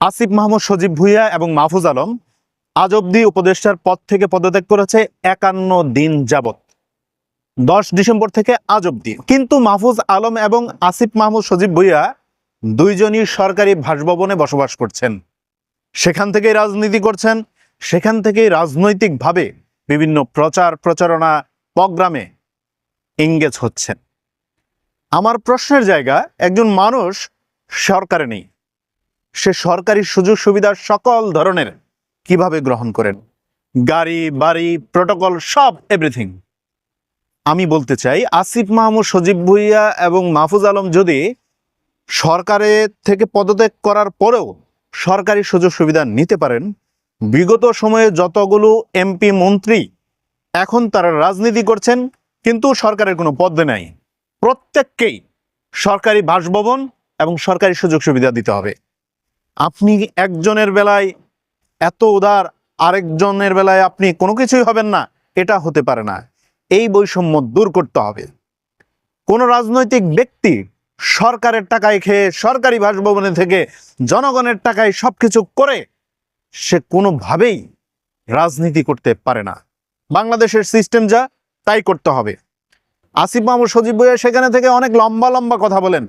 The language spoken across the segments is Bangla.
আসিফ মাহমুদ, সজীব ভুইয়া এবং মাহফুজ আলম আজ অব্দি উপদেষ্টার পদ থেকে পদত্যাগ করেছে একান্ন দিন যাবত দশ ডিসেম্বর থেকে আজ অব্দি কিন্তু মাহফুজ আলম এবং আসিফ মাহমুদ, সজীব ভুইয়া দুইজনই সরকারি বাসভবনে বসবাস করছেন। সেখান থেকেই রাজনীতি করছেন। সেখান থেকেই রাজনৈতিকভাবে বিভিন্ন প্রচার, প্রচারণা প্রোগ্রামে এঙ্গেজ হচ্ছেন। আমার প্রশ্নের জায়গা, একজন মানুষ সরকারে নেই। সে সরকারি সুযোগ সুবিধা সকল ধরনের কীভাবে গ্রহণ করেন? গাড়ি, বাড়ি প্রোটোকল সব এভরিথিং আমি বলতে চাই, আসিফ মাহমুদ, সজীব ভুইয়া এবং মাহফুজ আলম যদি সরকারের থেকে পদত্যাগ করার পরেও সরকারি সুযোগ সুবিধা নিতে পারেন, বিগত সময়ে যতগুলো এমপি মন্ত্রী এখন তারা রাজনীতি করছেন, কিন্তু সরকারের কোনো পদে নাই। প্রত্যেককেই সরকারি বাসভবন এবং সরকারি সুযোগ সুবিধা দিতে হবে। আপনি একজনের বেলায় এত উদার, আরেকজনের বেলায় আপনি কোনো কিছুই হবেন না, এটা হতে পারে না। এই বৈষম্য দূর করতে হবে। কোন রাজনৈতিক ব্যক্তি সরকারের টাকায় খেয়ে সরকারি বাসভবনে থেকে জনগণের টাকায় সবকিছু করে, সে কোনোভাবেই রাজনীতি করতে পারে না। বাংলাদেশের সিস্টেম যা, তাই করতে হবে। আসিফ মাহমুদ সজীব ভুইয়া সেখানে থেকে অনেক লম্বা লম্বা কথা বলেন।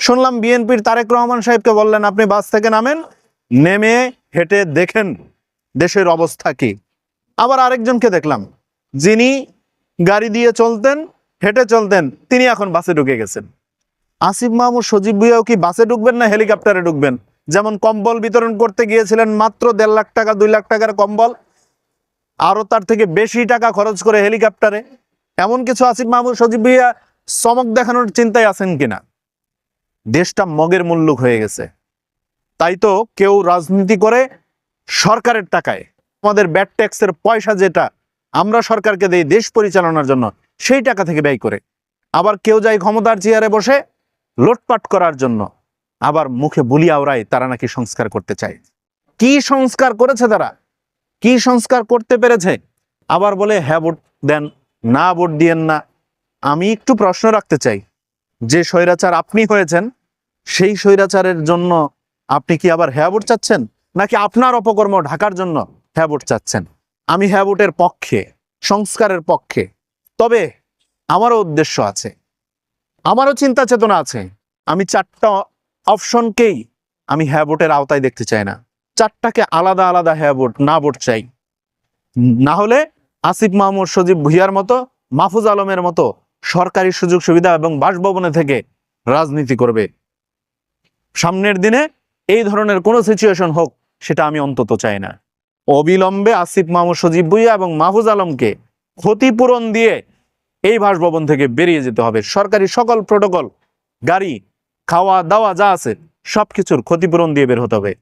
শুনলাম বিএনপির তারেক রহমান সাহেবকে বললেন, আপনি বাস থেকে নামেন, নেমে হেঁটে দেখেন দেশের অবস্থা কি। আবার আরেকজনকে দেখলাম, যিনি গাড়ি দিয়ে চলতেন, হেঁটে চলতেন, তিনি এখন বাসে ঢুকে গেছেন। আসিফ মাহমুদ, সজীব ভুইয়াও কি বাসে ঢুকবেন না হেলিকপ্টারে ঢুকবেন? যেমন কম্বল বিতরণ করতে গিয়েছিলেন মাত্র দেড় লাখ টাকা, দুই লাখ টাকার কম্বল, আরও তার থেকে বেশি টাকা খরচ করে হেলিকপ্টারে। এমন কিছু আসিফ মাহমুদ, সজীব ভুইয়া চমক দেখানোর চিন্তায় আছেন কিনা? দেশটা মগের মুল্লুক হয়ে গেছে। তাই তো কেউ রাজনীতি করে সরকারের টাকায়। আমাদের ব্যাট ট্যাক্সের পয়সা যেটা, আমরা সরকারকে দেই দেশ পরিচালনার জন্য, সেই টাকা থেকে ব্যয় করে। আবার কেউ যায় ক্ষমতার চেয়ারে বসে লোটপাট করার জন্য, আবার মুখে বুলি আওড়ায় তারা নাকি সংস্কার করতে চায়। কি সংস্কার করেছে তারা? কি সংস্কার করতে পেরেছে? আবার বলে হ্যাঁ ভোট দেন। না, ভোট দিয়েন না। আমি একটু প্রশ্ন রাখতে চাই। যে স্বৈরাচার আপনি হয়েছেন, সেই স্বৈরাচারের জন্য আপনি কি আবার হ্যাঁ ভোট চাচ্ছেন? নাকি আপনার অপকর্ম ঢাকার জন্য হ্যাঁ ভোট চাচ্ছেন? আমি হ্যাঁ ভোটের পক্ষে, সংস্কারের পক্ষে। তবে আমারও উদ্দেশ্য আছে, আমারও চিন্তা চেতনা আছে। আমি চারটা অপশনকেই আমি হ্যাঁ ভোটের আওতায় দেখতে চাই না। চারটাকে আলাদা আলাদা হ্যাঁ ভোট, না ভোট চাই। না হলে আসিফ মাহমুদ সজীব ভুইয়ার মতো, মাহফুজ আলমের মতো সরকারি সুযোগ সুবিধা এবং বাসভবনে থেকে রাজনীতি করবে। সামনের দিনে এই ধরনের কোনো সিচুয়েশন হোক, সেটা আমি অন্তত চাই না। অবিলম্বে আসিফ মামু সজীব ভুইয়া এবং মাহফুজ আলমকে ক্ষতিপূরণ দিয়ে এই বাসভবন থেকে বেরিয়ে যেতে হবে। সরকারি সকল প্রোটোকল গাড়ি খাওয়া দাওয়া যা আছে, সবকিছুর ক্ষতিপূরণ দিয়ে বের হতে হবে।